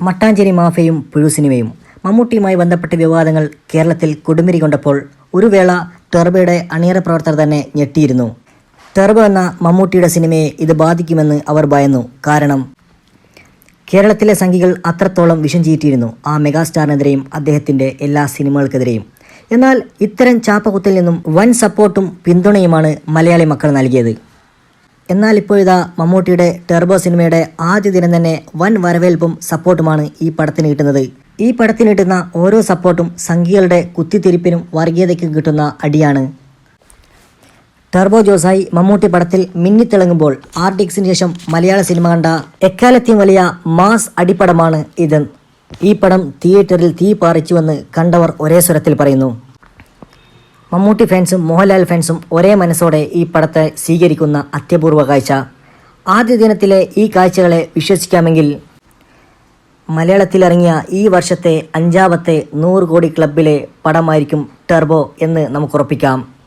മട്ടാഞ്ചേരി മാഫയും പുഴു സിനിമയും മമ്മൂട്ടിയുമായി ബന്ധപ്പെട്ട വിവാദങ്ങൾ കേരളത്തിൽ കൊടുമ്പിരി കൊണ്ടപ്പോൾ ഒരു വേള ടെർബയുടെ അണിയറ പ്രവർത്തകർ തന്നെ ഞെട്ടിയിരുന്നു. ടെർബ എന്ന മമ്മൂട്ടിയുടെ സിനിമയെ ഇത് ബാധിക്കുമെന്ന് അവർ ഭയന്നു. കാരണം കേരളത്തിലെ സംഘികൾ അത്രത്തോളം വിഷം ചീറ്റിയിരുന്നു ആ മെഗാസ്റ്റാറിനെതിരെയും അദ്ദേഹത്തിന്റെ എല്ലാ സിനിമകൾക്കെതിരെയും. എന്നാൽ ഇത്തരം ചാപ്പകുത്തിൽ നിന്നും വൻ സപ്പോർട്ടും പിന്തുണയുമാണ് മലയാളി മക്കൾ നൽകിയത്. എന്നാൽ ഇപ്പോഴിതാ മമ്മൂട്ടിയുടെ ടെർബോ സിനിമയുടെ ആദ്യ ദിനം തന്നെ വൻ വരവേൽപ്പും സപ്പോർട്ടുമാണ് ഈ പടത്തിന് കിട്ടുന്നത് ഈ പടത്തിന് കിട്ടുന്ന ഓരോ സപ്പോർട്ടും സംഘികളുടെ കുത്തിത്തിരിപ്പിനും വർഗീയതയ്ക്കും കിട്ടുന്ന അടിയാണ്. ടെർബോ ജോസായി മമ്മൂട്ടി പടത്തിൽ മിന്നിത്തിളങ്ങുമ്പോൾ ആർട്ടിക്സിന് ശേഷം മലയാള സിനിമ കണ്ട എക്കാലത്തെയും വലിയ മാസ് അടിപ്പടമാണ് ഇത് ഈ പടം തിയേറ്ററിൽ തീ പാറിച്ചുവെന്ന് കണ്ടവർ ഒരേ സ്വരത്തിൽ പറയുന്നു. മമ്മൂട്ടി ഫാൻസും മോഹൻലാൽ ഫാൻസും ഒരേ മനസ്സോടെ ഈ പടത്തെ സ്വീകരിക്കുന്ന അത്യപൂർവ കാഴ്ച. ആദ്യ ദിനത്തിലെ ഈ കാഴ്ചകളെ വിശ്വസിക്കാമെങ്കിൽ മലയാളത്തിലിറങ്ങിയ ഈ വർഷത്തെ അഞ്ചാമത്തെ നൂറ് കോടി ക്ലബിലെ പടമായിരിക്കും ടെർബോ എന്ന് നമുക്കുറപ്പിക്കാം.